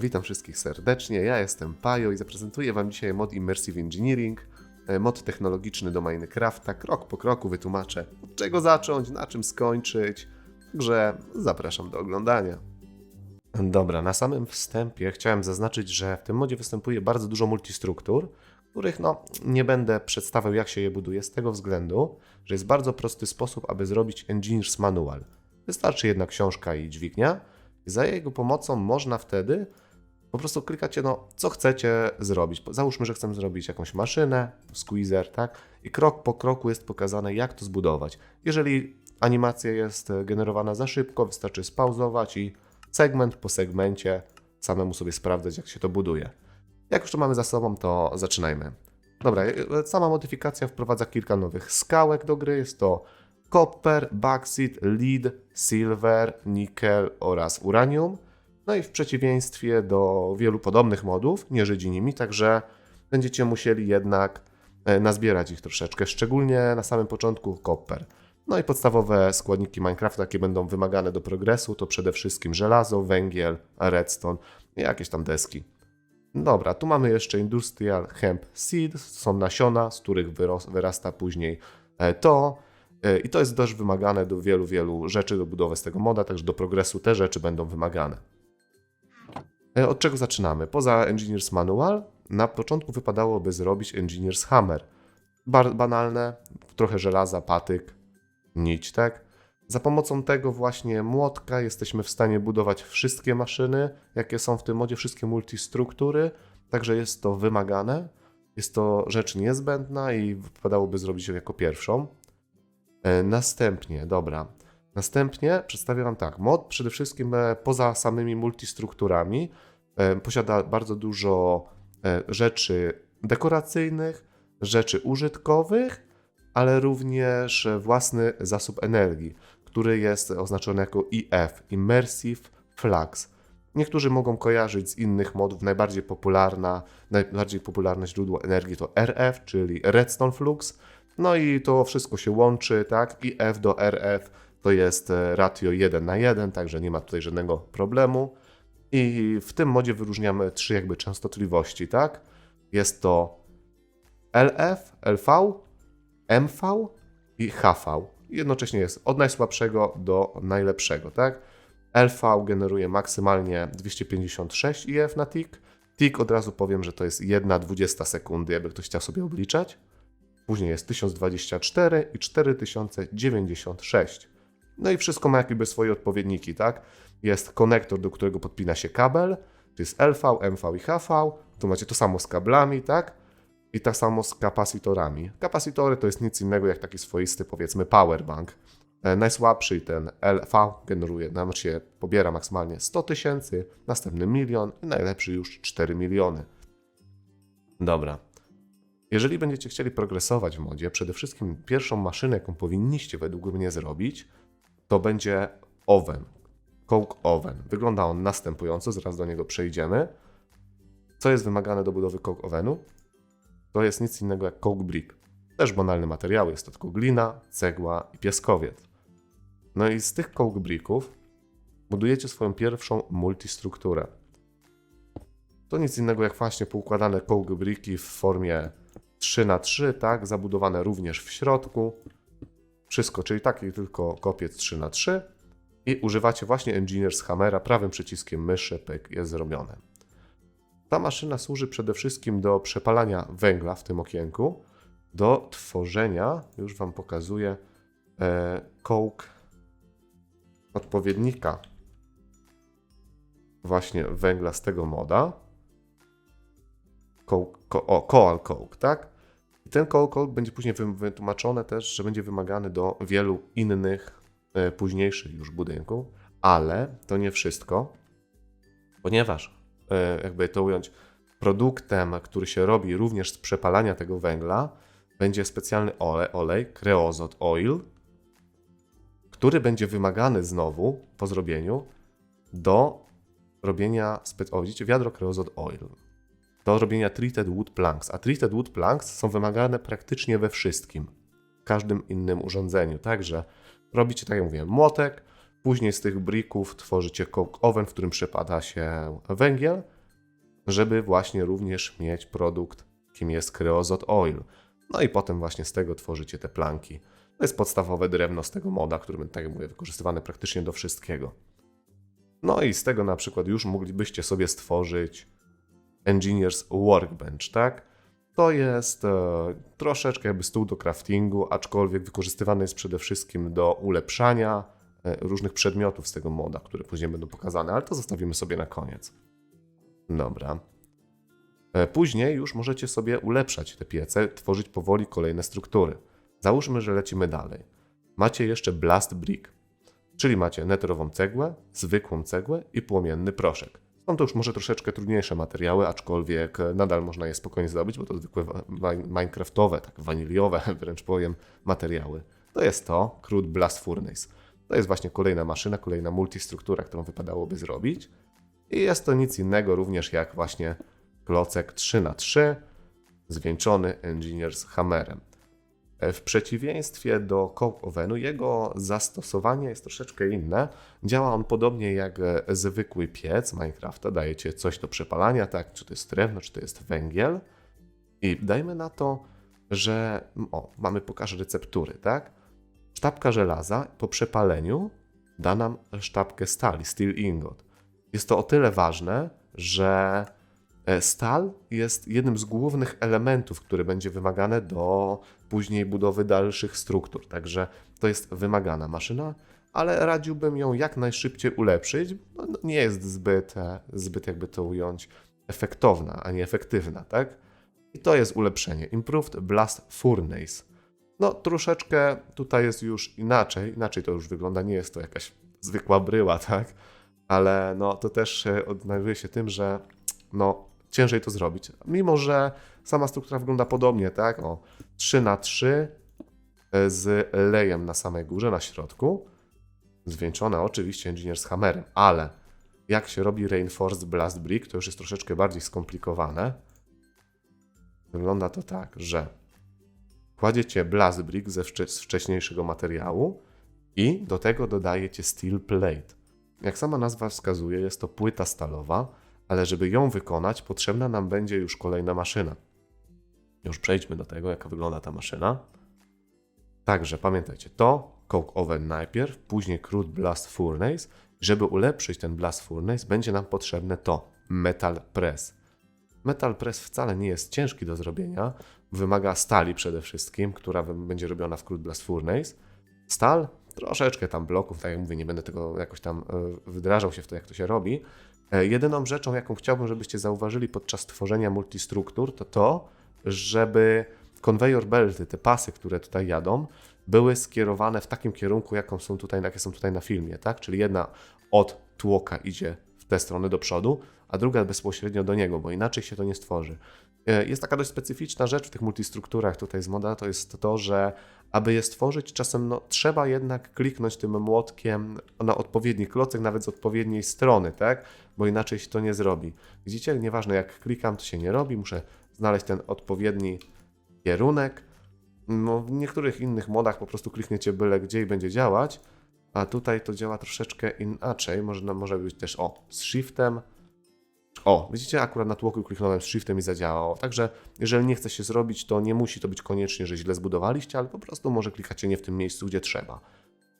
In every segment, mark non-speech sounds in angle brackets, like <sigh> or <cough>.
Witam wszystkich serdecznie, ja jestem Pajo i zaprezentuję Wam dzisiaj mod Immersive Engineering, e, mod technologiczny do Minecrafta. Krok po kroku wytłumaczę, od czego zacząć, na czym skończyć, także zapraszam do oglądania. Dobra, na samym wstępie chciałem zaznaczyć, że w tym modzie występuje bardzo dużo multistruktur, których no, nie będę przedstawiał jak się je buduje z tego względu, że jest bardzo prosty sposób, aby zrobić Engineer's Manual. Wystarczy jedna książka i dźwignia, za jego pomocą można wtedy po prostu klikacie, no, co chcecie zrobić. Załóżmy, że chcemy zrobić jakąś maszynę, squeezer, tak? I krok po kroku jest pokazane, jak to zbudować. Jeżeli animacja jest generowana za szybko, wystarczy spauzować i segment po segmencie samemu sobie sprawdzać, jak się to buduje. Jak już to mamy za sobą, to zaczynajmy. Dobra, sama modyfikacja wprowadza kilka nowych skałek do gry. Jest to copper, bauxite, lead, silver, nickel oraz uranium. No i w przeciwieństwie do wielu podobnych modów, nie żydzi nimi, także będziecie musieli jednak e, nazbierać ich troszeczkę, szczególnie na samym początku copper. No i podstawowe składniki Minecrafta, jakie będą wymagane do progresu, to przede wszystkim żelazo, węgiel, redstone i jakieś tam deski. Dobra, tu mamy jeszcze Industrial Hemp Seed, są nasiona, z których wyrasta później e, to. E, I to jest dość wymagane do wielu, wielu rzeczy do budowy z tego moda, także do progresu te rzeczy będą wymagane. E, od czego zaczynamy? Poza Engineer's Manual, na początku wypadałoby zrobić Engineer's Hammer. Bar banalne, trochę żelaza, patyk, nić, tak? Za pomocą tego właśnie młotka jesteśmy w stanie budować wszystkie maszyny, jakie są w tym modzie, wszystkie multistruktury, także jest to wymagane. Jest to rzecz niezbędna i wypadałoby zrobić ją jako pierwszą. E, następnie, dobra. Następnie przedstawię Wam tak. Mod przede wszystkim e, poza samymi multistrukturami e, posiada bardzo dużo rzeczy dekoracyjnych, rzeczy użytkowych, ale również własny zasób energii, który jest oznaczony jako IF Immersive Flux. Niektórzy mogą kojarzyć z innych modów. Najbardziej popularna, najbardziej popularne źródło energii to RF, czyli Redstone Flux. No i to wszystko się łączy, tak? I F do RF to jest e, ratio 1 na 1, także nie ma tutaj żadnego problemu. I w tym modzie wyróżniamy trzy jakby częstotliwości, tak? Jest to LF, LV, MV i HV. Jednocześnie jest od najsłabszego do najlepszego, tak? LV generuje maksymalnie 256 IF na tick. Tick od razu powiem, że to jest 1,20 sekundy, jakby ktoś chciał sobie obliczać. Później jest 1024 i 4096. No i wszystko ma jakby swoje odpowiedniki, tak? Jest konektor, do którego podpina się kabel, to jest LV, MV i HV. Tu macie to samo z kablami, tak? I tak samo z kapacitorami. Kapacitory to jest nic innego jak taki swoisty, powiedzmy, powerbank. E, najsłabszy ten LV generuje, znaczy pobiera maksymalnie 100 tysięcy, następny milion i najlepszy już 4 miliony. Dobra. Jeżeli będziecie chcieli progresować w modzie, przede wszystkim pierwszą maszynę, jaką powinniście według mnie zrobić, to będzie oven. Coke Oven. Wygląda on następująco, zaraz do niego przejdziemy. Co jest wymagane do budowy Coke Ovenu? To jest nic innego jak Coke Brick. Też banalny materiał, jest to tylko glina, cegła i pieskowiec. No i z tych Coke Bricków budujecie swoją pierwszą multistrukturę. To nic innego jak właśnie poukładane Coke Bricki w formie 3 na 3 tak, zabudowane również w środku. Wszystko, czyli taki tylko kopiec 3 na 3 i używacie właśnie Engineer's Hammera, prawym przyciskiem myszy, pyk, jest zrobione. Ta maszyna służy przede wszystkim do przepalania węgla w tym okienku, do tworzenia, już Wam pokazuję, e, coke odpowiednika właśnie węgla z tego moda. Co, o, coke, tak? Ten coal coke będzie później wytłumaczone też, że będzie wymagany do wielu innych, e, późniejszych już budynków, ale to nie wszystko, ponieważ, e, jakby to ująć, produktem, który się robi również z przepalania tego węgla, będzie specjalny olej, olej kreozot oil, który będzie wymagany znowu po zrobieniu do robienia, wiadro kreozot oil do robienia treated wood planks, a treated wood planks są wymagane praktycznie we wszystkim, w każdym innym urządzeniu. Także robicie, tak jak mówiłem, młotek, Później z tych brików tworzycie coke oven, w którym przepada się węgiel, żeby właśnie również mieć produkt, kim jest kreozot oil. No i potem właśnie z tego tworzycie te planki. To jest podstawowe drewno z tego moda, który, tak jak mówię, wykorzystywane praktycznie do wszystkiego. No i z tego na przykład już moglibyście sobie stworzyć Engineers Workbench, tak? To jest e, troszeczkę jakby stół do craftingu, aczkolwiek wykorzystywany jest przede wszystkim do ulepszania e, różnych przedmiotów z tego moda, które później będą pokazane, ale to zostawimy sobie na koniec. Dobra. E, Później już możecie sobie ulepszać te piece, tworzyć powoli kolejne struktury. Załóżmy, że lecimy dalej. Macie jeszcze Blast Brick, czyli macie neterową cegłę, zwykłą cegłę i płomienny proszek. Są to już może troszeczkę trudniejsze materiały, aczkolwiek e, nadal można je spokojnie zdobyć, bo to zwykłe minecraftowe, tak waniliowe <laughs> wręcz powiem, materiały. To jest to, Crude Blast Furnace. To jest właśnie kolejna maszyna, kolejna multistruktura, którą wypadałoby zrobić. I jest to nic innego również jak właśnie klocek 3x3 zwieńczony Engineers Hammerem. W przeciwieństwie do Coke Ovenu, jego zastosowanie jest troszeczkę inne. Działa on podobnie jak zwykły piec Minecrafta. Dajecie coś do przepalania, tak? Czy to jest drewno, czy to jest węgiel. I dajmy na to, że o, mamy pokaż receptury, tak? Sztabka żelaza po przepaleniu da nam sztabkę stali, steel ingot. Jest to o tyle ważne, że e, stal jest jednym z głównych elementów, który będzie wymagane do później budowy dalszych struktur. Także to jest wymagana maszyna, ale radziłbym ją jak najszybciej ulepszyć. No, no, nie jest zbyt, e, zbyt, jakby to ująć, efektowna, a nie efektywna, tak? I to jest ulepszenie. Improved Blast Furnace. No, troszeczkę tutaj jest już inaczej. Inaczej to już wygląda. Nie jest to jakaś zwykła bryła, tak? Ale no, to też odnajduje się tym, że no, ciężej to zrobić. Mimo, że sama struktura wygląda podobnie, tak? O, 3 na 3 z lejem na samej górze, na środku. Zwieńczone oczywiście Engineers Hammerem, ale jak się robi Reinforced Blast Brick, to już jest troszeczkę bardziej skomplikowane. Wygląda to tak, że kładziecie Blast Brick ze z wcześniejszego materiału i do tego dodajecie Steel Plate. Jak sama nazwa wskazuje, jest to płyta stalowa, ale żeby ją wykonać, potrzebna nam będzie już kolejna maszyna. Już przejdźmy do tego, jaka wygląda ta maszyna. Także pamiętajcie, to Coke Oven najpierw, później Crude Blast Furnace. Żeby ulepszyć ten Blast Furnace, będzie nam potrzebne to Metal Press. Metal Press wcale nie jest ciężki do zrobienia, wymaga stali przede wszystkim, która będzie robiona w Crude Blast Furnace. Stal, troszeczkę tam bloków, tak jak mówię, nie będę tego jakoś tam e, wdrażał się w to, jak to się robi. E, Jedyną rzeczą, jaką chciałbym, żebyście zauważyli podczas tworzenia multistruktur, to to, żeby konwejor belty, te pasy, które tutaj jadą, były skierowane w takim kierunku, jaką są tutaj, jakie są tutaj na filmie, tak? Czyli jedna od tłoka idzie w tę stronę do przodu, a druga bezpośrednio do niego, bo inaczej się to nie stworzy. E, Jest taka dość specyficzna rzecz w tych multistrukturach tutaj z moda, to jest to, że aby je stworzyć, czasem no, trzeba jednak kliknąć tym młotkiem na odpowiedni klocek, nawet z odpowiedniej strony, tak? Bo inaczej się to nie zrobi. Widzicie, nieważne jak klikam, to się nie robi, muszę znaleźć ten odpowiedni kierunek. No, w niektórych innych modach po prostu klikniecie byle gdzie i będzie działać, a tutaj to działa troszeczkę inaczej. Może, może być też o, z shiftem. O, widzicie, akurat na tłoku kliknąłem z shiftem i zadziałało. Także jeżeli nie chce się zrobić, to nie musi to być koniecznie, że źle zbudowaliście, ale po prostu może klikacie nie w tym miejscu, gdzie trzeba.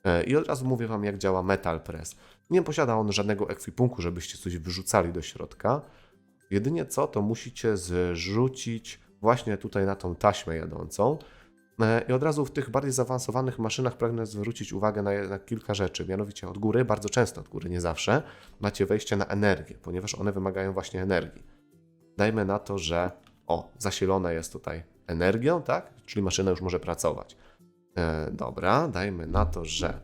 E, I od razu mówię Wam, jak działa Metal Press. Nie posiada on żadnego ekwipunku, żebyście coś wyrzucali do środka. Jedynie co, to musicie zrzucić właśnie tutaj na tą taśmę jadącą. E, I od razu w tych bardziej zaawansowanych maszynach pragnę zwrócić uwagę na, na kilka rzeczy. Mianowicie od góry, bardzo często od góry, nie zawsze, macie wejście na energię, ponieważ one wymagają właśnie energii. Dajmy na to, że o, zasilona jest tutaj energią, tak? Czyli maszyna już może pracować. E, dobra, dajmy na to, że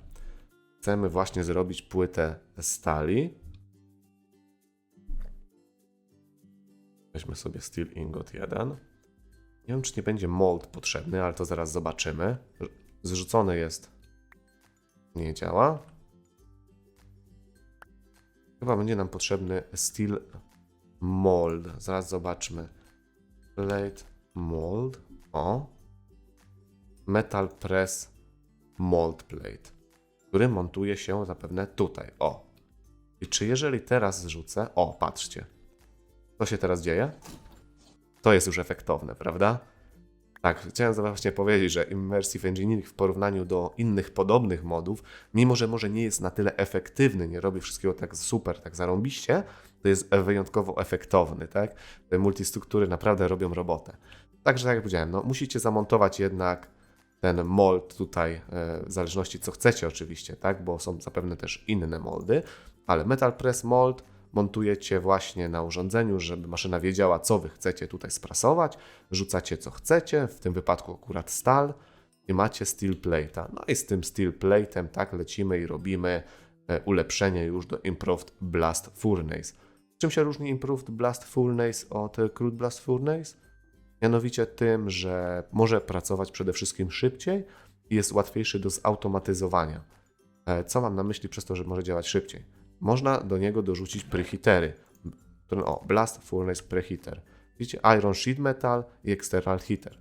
chcemy właśnie zrobić płytę stali. Weźmy sobie Steel Ingot 1. Nie wiem, czy nie będzie mold potrzebny, ale to zaraz zobaczymy. Zrzucony jest. Nie działa. Chyba będzie nam potrzebny Steel Mold. Zaraz zobaczmy. Plate Mold. O. Metal Press Mold Plate. który montuje się zapewne tutaj. O. I czy jeżeli teraz zrzucę. O, patrzcie. Co się teraz dzieje? To jest już efektowne, prawda? Tak, chciałem właśnie powiedzieć, że Immersive Engineering w porównaniu do innych podobnych modów, mimo że może nie jest na tyle efektywny, nie robi wszystkiego tak super, tak zarąbiście, to jest wyjątkowo efektowny, tak? Te multistruktury naprawdę robią robotę. Także tak jak powiedziałem, no, musicie zamontować jednak ten mold tutaj, e, w zależności co chcecie oczywiście, tak? Bo są zapewne też inne moldy, ale Metal Press Mold montujecie właśnie na urządzeniu, żeby maszyna wiedziała, co wy chcecie tutaj sprasować, rzucacie co chcecie, w tym wypadku akurat stal i macie steel plate'a. No i z tym steel plate'em tak lecimy i robimy e, ulepszenie już do Improved Blast Furnace. Czym się różni Improved Blast Furnace od Crude Blast Furnace? Mianowicie tym, że może pracować przede wszystkim szybciej i jest łatwiejszy do zautomatyzowania. E, Co mam na myśli przez to, że może działać szybciej? Można do niego dorzucić preheatery. O, Blast Furnace Preheater. Widzicie, Iron Sheet Metal i External Heater.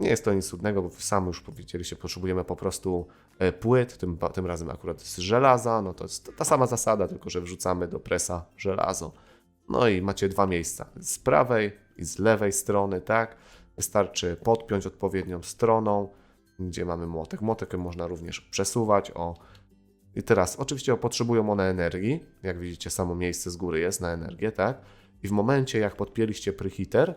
Nie jest to nic trudnego, bo sami już powiedzieliście, potrzebujemy po prostu e, płyt, tym, tym razem akurat z żelaza, no to jest ta sama zasada, tylko że wrzucamy do presa żelazo. No i macie dwa miejsca, z prawej i z lewej strony, tak? Wystarczy podpiąć odpowiednią stroną, gdzie mamy młotek. Młotek można również przesuwać, o. I teraz, oczywiście potrzebują one energii, jak widzicie, samo miejsce z góry jest na energię, tak? I w momencie, jak podpięliście preheater,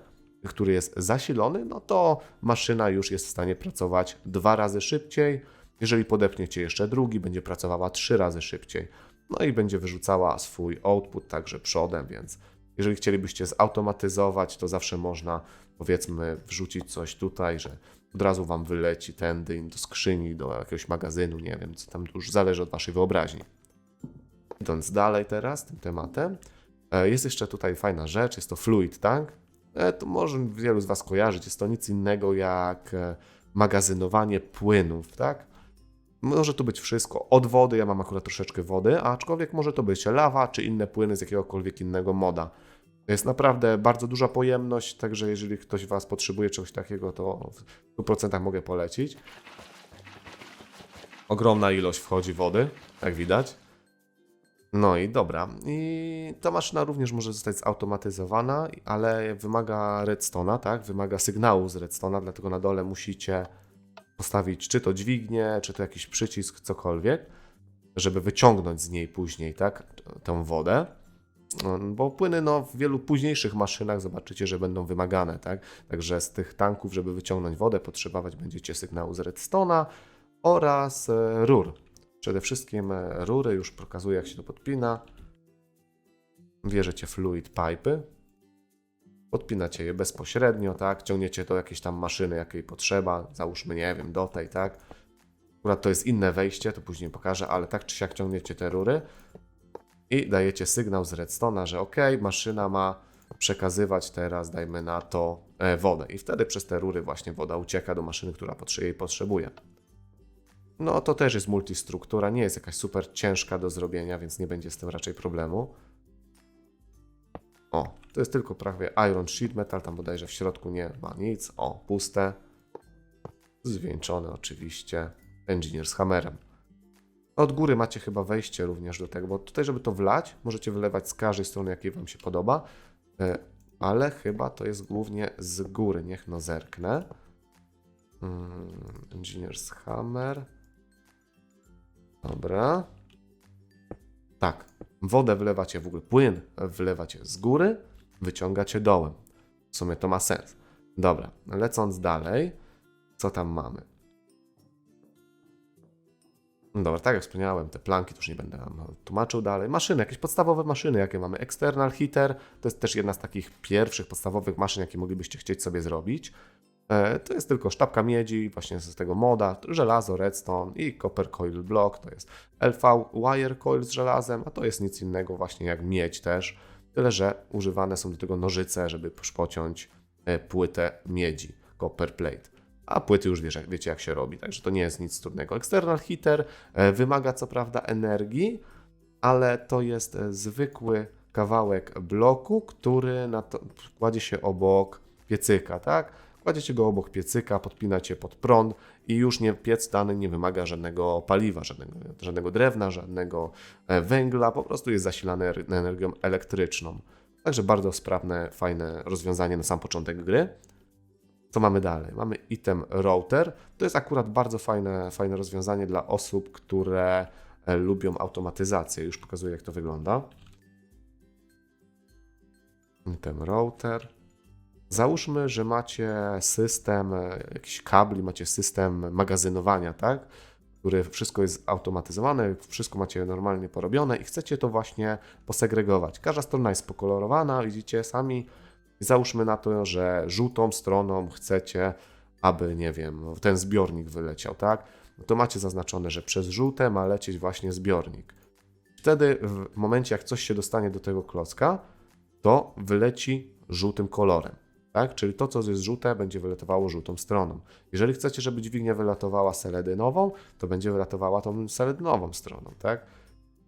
który jest zasilony, no to maszyna już jest w stanie pracować dwa razy szybciej. Jeżeli podepniecie jeszcze drugi, będzie pracowała trzy razy szybciej. No i będzie wyrzucała swój output także przodem, więc jeżeli chcielibyście zautomatyzować, to zawsze można powiedzmy wrzucić coś tutaj, że od razu wam wyleci tędy do skrzyni, do jakiegoś magazynu, nie wiem, co tam już zależy od waszej wyobraźni. Idąc dalej teraz tym tematem, e, jest jeszcze tutaj fajna rzecz, jest to fluid tank. E, To może wielu z was kojarzyć, jest to nic innego jak e, magazynowanie płynów, tak? Może tu być wszystko. Od wody, ja mam akurat troszeczkę wody, aczkolwiek może to być lawa czy inne płyny z jakiegokolwiek innego moda. To jest naprawdę bardzo duża pojemność, także jeżeli ktoś Was potrzebuje czegoś takiego, to w 100% mogę polecić. Ogromna ilość wchodzi wody, jak widać. No i dobra. I ta maszyna również może zostać zautomatyzowana, ale wymaga redstone'a, tak? Wymaga sygnału z redstone'a, dlatego na dole musicie postawić czy to dźwignię, czy to jakiś przycisk, cokolwiek, żeby wyciągnąć z niej później, tak? Tę wodę. No, Bo płyny no, w wielu późniejszych maszynach zobaczycie, że będą wymagane, tak? Także z tych tanków, żeby wyciągnąć wodę, potrzebować będziecie sygnału z redstone'a oraz e, rur. Przede wszystkim e, rury, już pokazuję jak się to podpina. Bierzecie fluid pipe, podpinacie je bezpośrednio, tak? Ciągniecie do jakiejś tam maszyny, jakiej potrzeba, załóżmy, nie wiem, do tej, tak? Akurat to jest inne wejście, to później pokażę, ale tak czy siak ciągniecie te rury i dajecie sygnał z redstone'a, że ok, maszyna ma przekazywać teraz, dajmy na to, e, wodę. I wtedy przez te rury właśnie woda ucieka do maszyny, która jej potrzebuje. No to też jest multistruktura, nie jest jakaś super ciężka do zrobienia, więc nie będzie z tym raczej problemu. O, to jest tylko prawie Iron Sheet Metal, tam bodajże w środku nie ma nic. O, puste. Zwieńczone oczywiście Engineer z hammerem. Od góry macie chyba wejście również do tego, bo tutaj, żeby to wlać, możecie wylewać z każdej strony, jakiej Wam się podoba, e, ale chyba to jest głównie z góry. Niech no zerknę. Mm, Engineer's Hammer. Dobra. Tak. Wodę wlewacie w ogóle, płyn wlewacie z góry, wyciągacie dołem. W sumie to ma sens. Dobra, lecąc dalej, co tam mamy? No Dobra, tak jak wspomniałem, te planki to już nie będę tłumaczył dalej. Maszyny, jakieś podstawowe maszyny, jakie mamy. External heater to jest też jedna z takich pierwszych podstawowych maszyn, jakie moglibyście chcieć sobie zrobić. E, To jest tylko sztabka miedzi, właśnie z tego moda, żelazo, redstone i copper coil block, to jest LV wire coil z żelazem, a to jest nic innego właśnie jak miedź też, tyle że używane są do tego nożyce, żeby pociąć e, płytę miedzi, copper plate. A płyty już wiesz, wiecie jak się robi, także to nie jest nic trudnego. External heater e, wymaga co prawda energii, ale to jest e, zwykły kawałek bloku, który na to, kładzie się obok piecyka, tak? Kładziecie go obok piecyka, podpinacie pod prąd i już nie, piec dany nie wymaga żadnego paliwa, żadnego, żadnego drewna, żadnego e, węgla, po prostu jest zasilany er- energią elektryczną. Także bardzo sprawne, fajne rozwiązanie na sam początek gry. Co mamy dalej? Mamy item router. To jest akurat bardzo fajne, fajne rozwiązanie dla osób, które e, lubią automatyzację. Już pokazuję, jak to wygląda. Item router. Załóżmy, że macie system e, jakiś kabli, macie system magazynowania, tak? Który wszystko jest automatyzowane, wszystko macie normalnie porobione i chcecie to właśnie posegregować. Każda strona jest pokolorowana, widzicie sami. Załóżmy na to, że żółtą stroną chcecie, aby, nie wiem, ten zbiornik wyleciał, tak? No to macie zaznaczone, że przez żółte ma lecieć właśnie zbiornik. Wtedy, w momencie jak coś się dostanie do tego klocka, to wyleci żółtym kolorem. Tak? Czyli to, co jest żółte, będzie wylatowało żółtą stroną. Jeżeli chcecie, żeby dźwignia wylatowała seledynową, to będzie wylatowała tą seledynową stroną. Tak?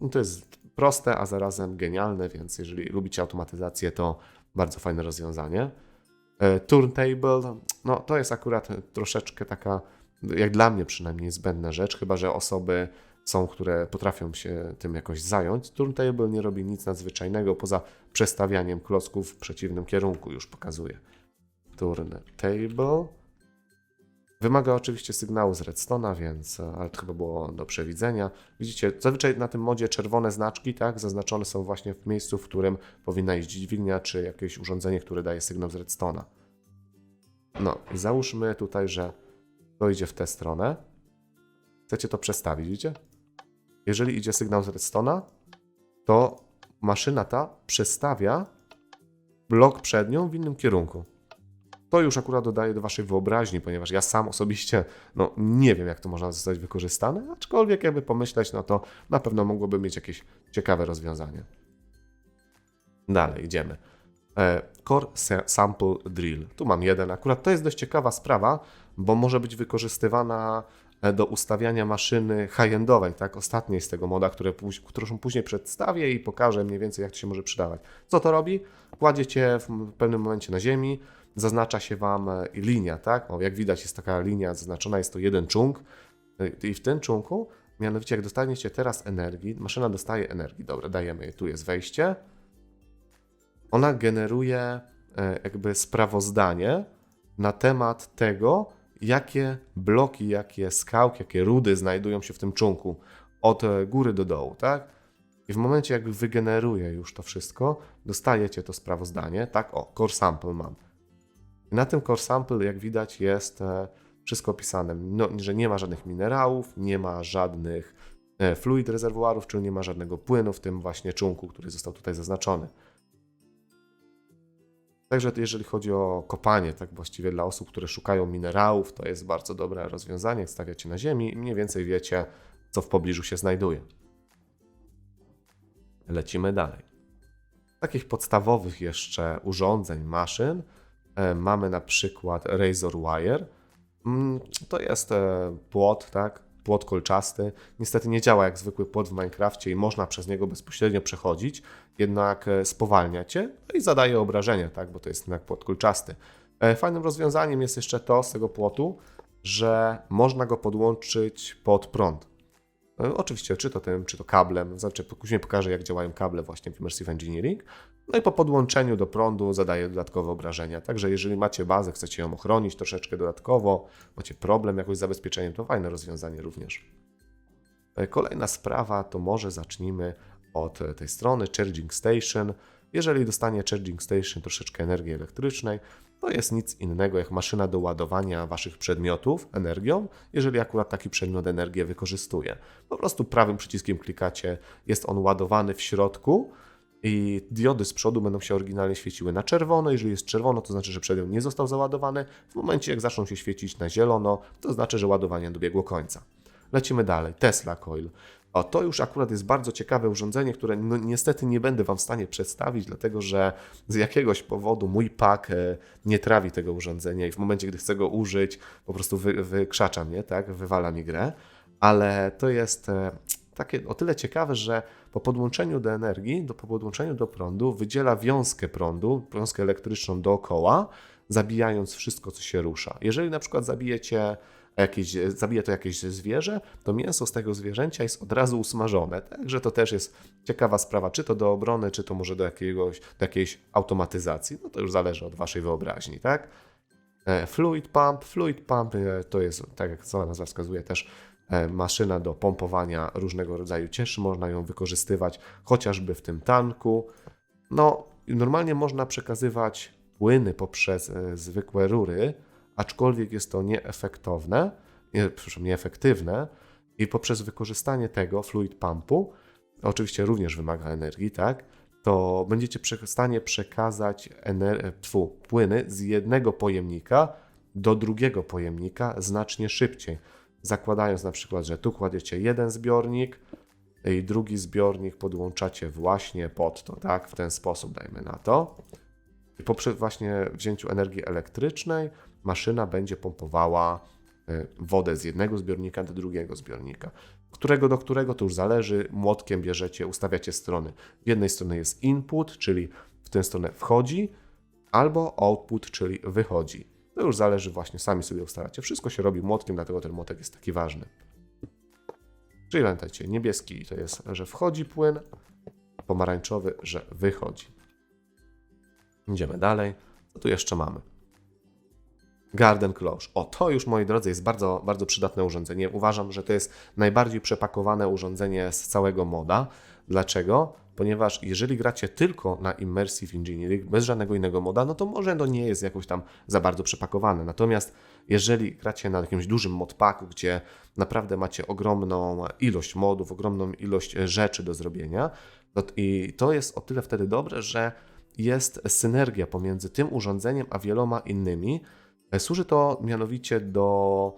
No to jest proste, a zarazem genialne, więc jeżeli lubicie automatyzację, to bardzo fajne rozwiązanie. E, Turntable, no to jest akurat troszeczkę taka, jak dla mnie przynajmniej, zbędna rzecz, chyba że osoby są, które potrafią się tym jakoś zająć. Turntable nie robi nic nadzwyczajnego poza przestawianiem klocków w przeciwnym kierunku, już pokazuje. Turntable. Wymaga oczywiście sygnału z redstone'a, więc e, ale to chyba było do przewidzenia. Widzicie, zazwyczaj na tym modzie czerwone znaczki, tak, zaznaczone są właśnie w miejscu, w którym powinna iść dźwignia, czy jakieś urządzenie, które daje sygnał z redstone'a. No załóżmy tutaj, że to idzie w tę stronę. Chcecie to przestawić, widzicie? Jeżeli idzie sygnał z redstone'a, to maszyna ta przestawia blok przed nią w innym kierunku. To już akurat dodaje do waszej wyobraźni, ponieważ ja sam osobiście no, nie wiem, jak to można zostać wykorzystane, aczkolwiek jakby pomyśleć, no to na pewno mogłoby mieć jakieś ciekawe rozwiązanie. Dalej, idziemy. E, Core Sample Drill. Tu mam jeden. Akurat to jest dość ciekawa sprawa, bo może być wykorzystywana e, do ustawiania maszyny high-endowej, tak? Ostatniej z tego moda, które, którą później przedstawię i pokażę mniej więcej, jak to się może przydawać. Co to robi? Kładziecie w pewnym momencie na ziemi, zaznacza się Wam e, linia, tak? O, jak widać jest taka linia zaznaczona, jest to jeden czunk i w tym czunku, mianowicie jak dostaniecie teraz energii, maszyna dostaje energii, dobra, dajemy, tu jest wejście, ona generuje e, jakby sprawozdanie na temat tego, jakie bloki, jakie skałki, jakie rudy znajdują się w tym czunku od e, góry do dołu, tak? I w momencie, jak wygeneruje już to wszystko, dostajecie to sprawozdanie, tak? O, core sample mam. Na tym core sample, jak widać, jest e, wszystko opisane, no, że nie ma żadnych minerałów, nie ma żadnych fluid rezerwuarów, czyli nie ma żadnego płynu w tym właśnie czunku, który został tutaj zaznaczony. Także jeżeli chodzi o kopanie, tak właściwie dla osób, które szukają minerałów, to jest bardzo dobre rozwiązanie. Stawiacie na ziemi i mniej więcej wiecie, co w pobliżu się znajduje. Lecimy dalej. Takich podstawowych jeszcze urządzeń, maszyn e, mamy na przykład Razor Wire. Mm, to jest e, płot, tak, płot kolczasty. Niestety nie działa jak zwykły płot w Minecrafcie i można przez niego bezpośrednio przechodzić, jednak e, spowalnia cię no i zadaje obrażenia, tak, bo to jest jednak płot kolczasty. E, fajnym rozwiązaniem jest jeszcze to z tego płotu, że można go podłączyć pod prąd. E, oczywiście, czy to tym, czy to kablem. Znaczy, później pokażę, jak działają kable właśnie w Immersive Engineering. No i po podłączeniu do prądu zadaje dodatkowe obrażenia. Także jeżeli macie bazę, chcecie ją ochronić troszeczkę dodatkowo, macie problem jakoś z zabezpieczeniem, to fajne rozwiązanie również. E, kolejna sprawa to może zacznijmy od tej strony Charging Station. Jeżeli dostanie Charging Station troszeczkę energii elektrycznej, to jest nic innego jak maszyna do ładowania waszych przedmiotów energią, jeżeli akurat taki przedmiot energię wykorzystuje. Po prostu prawym przyciskiem klikacie, jest on ładowany w środku i diody z przodu będą się oryginalnie świeciły na czerwono. Jeżeli jest czerwono, to znaczy, że przedmiot nie został załadowany. W momencie, jak zaczną się świecić na zielono, to znaczy, że ładowanie dobiegło końca. Lecimy dalej. Tesla Coil. O, to już akurat jest bardzo ciekawe urządzenie, które no, niestety nie będę Wam w stanie przedstawić, dlatego że z jakiegoś powodu mój pak e, nie trawi tego urządzenia i w momencie, gdy chcę go użyć, po prostu wy, wykrzacza mnie, tak? wywala mi grę. Ale to jest e, takie o tyle ciekawe, że po podłączeniu do energii, do, po podłączeniu do prądu wydziela wiązkę prądu, wiązkę elektryczną dookoła, zabijając wszystko, co się rusza. Jeżeli na przykład zabijecie jakieś, zabije to jakieś zwierzę, to mięso z tego zwierzęcia jest od razu usmażone. Także to też jest ciekawa sprawa, czy to do obrony, czy to może do, jakiegoś, do jakiejś automatyzacji. No to już zależy od waszej wyobraźni, tak? E, Fluid pump. Fluid pump e, to jest, tak jak sama nazwa wskazuje, też e, maszyna do pompowania różnego rodzaju cieszy. Można ją wykorzystywać chociażby w tym tanku. No, normalnie można przekazywać płyny poprzez zwykłe rury, aczkolwiek jest to nieefektowne, nie, przepraszam, nieefektywne i poprzez wykorzystanie tego fluid pumpu, oczywiście również wymaga energii, tak, to będziecie w stanie przekazać ener- tfu, płyny z jednego pojemnika do drugiego pojemnika znacznie szybciej. Zakładając na przykład, że tu kładziecie jeden zbiornik i drugi zbiornik podłączacie właśnie pod to, tak? W ten sposób dajmy na to. I poprzez właśnie wzięciu energii elektrycznej maszyna będzie pompowała y, wodę z jednego zbiornika do drugiego zbiornika. Którego do którego to już zależy. Młotkiem bierzecie, ustawiacie strony. W jednej stronie jest input, czyli w tę stronę wchodzi, albo output, czyli wychodzi. To już zależy właśnie, sami sobie ustawiacie. Wszystko się robi młotkiem, dlatego ten młotek jest taki ważny. Czyli pamiętajcie, niebieski to jest, że wchodzi płyn, pomarańczowy, że wychodzi. Idziemy dalej. Co tu jeszcze mamy? Garden Cloche. O, to już, moi drodzy, jest bardzo, bardzo przydatne urządzenie. Uważam, że to jest najbardziej przepakowane urządzenie z całego moda. Dlaczego? Ponieważ jeżeli gracie tylko na Immersive Engineering, bez żadnego innego moda, no to może to nie jest jakoś tam za bardzo przepakowane. Natomiast jeżeli gracie na jakimś dużym modpacku, gdzie naprawdę macie ogromną ilość modów, ogromną ilość rzeczy do zrobienia, no i to jest o tyle wtedy dobre, że jest synergia pomiędzy tym urządzeniem a wieloma innymi. Służy to mianowicie do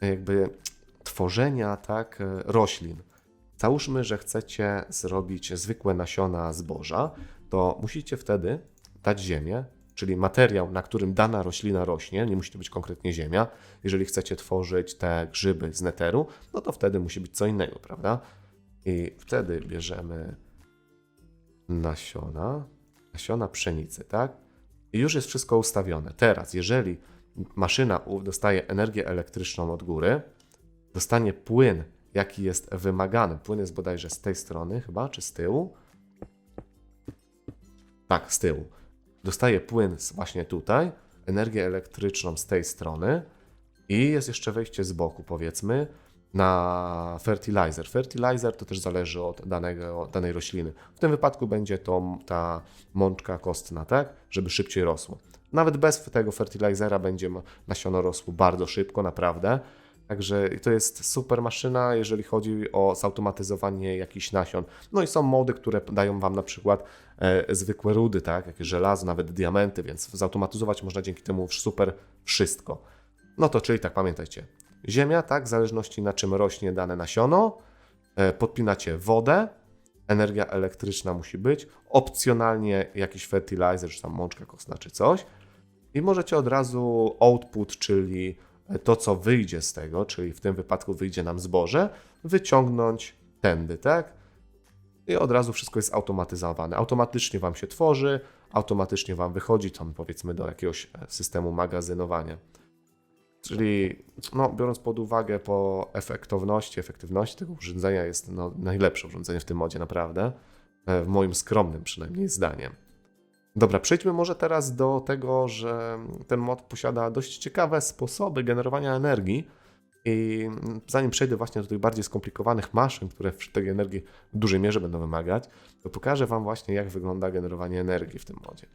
jakby tworzenia tak, roślin. Załóżmy, że chcecie zrobić zwykłe nasiona zboża, to musicie wtedy dać ziemię, czyli materiał, na którym dana roślina rośnie, nie musi to być konkretnie ziemia. Jeżeli chcecie tworzyć te grzyby z neteru, no to wtedy musi być co innego, prawda? I wtedy bierzemy nasiona, nasiona pszenicy, tak? I już jest wszystko ustawione. Teraz, jeżeli maszyna dostaje energię elektryczną od góry, dostanie płyn, jaki jest wymagany. Płyn jest bodajże z tej strony chyba, czy z tyłu? Tak, z tyłu. Dostaje płyn właśnie tutaj, energię elektryczną z tej strony i jest jeszcze wejście z boku, powiedzmy, na fertilizer. Fertilizer to też zależy od danego, danej rośliny. W tym wypadku będzie to ta mączka kostna, tak? Żeby szybciej rosło. Nawet bez tego fertilizera będzie nasiono rosło bardzo szybko, naprawdę. Także to jest super maszyna, jeżeli chodzi o zautomatyzowanie jakichś nasion. No i są mody, które dają Wam na przykład e, zwykłe rudy, tak, jakieś żelazo, nawet diamenty, więc zautomatyzować można dzięki temu super wszystko. No to czyli tak, pamiętajcie, ziemia, tak, w zależności na czym rośnie dane nasiono, e, podpinacie wodę, energia elektryczna musi być, opcjonalnie jakiś fertilizer, czy tam mączka kostna, czy coś i możecie od razu output, czyli to, co wyjdzie z tego, czyli w tym wypadku wyjdzie nam zboże, wyciągnąć tędy, tak? I od razu wszystko jest automatyzowane. Automatycznie Wam się tworzy, automatycznie Wam wychodzi tam powiedzmy do jakiegoś systemu magazynowania. Czyli no, biorąc pod uwagę po efektowności, efektywności tego urządzenia jest no, najlepsze urządzenie w tym modzie naprawdę, w moim skromnym przynajmniej zdaniem. Dobra, przejdźmy może teraz do tego, że ten mod posiada dość ciekawe sposoby generowania energii. I zanim przejdę właśnie do tych bardziej skomplikowanych maszyn, które tej energii w dużej mierze będą wymagać, to pokażę Wam właśnie, jak wygląda generowanie energii w tym modzie.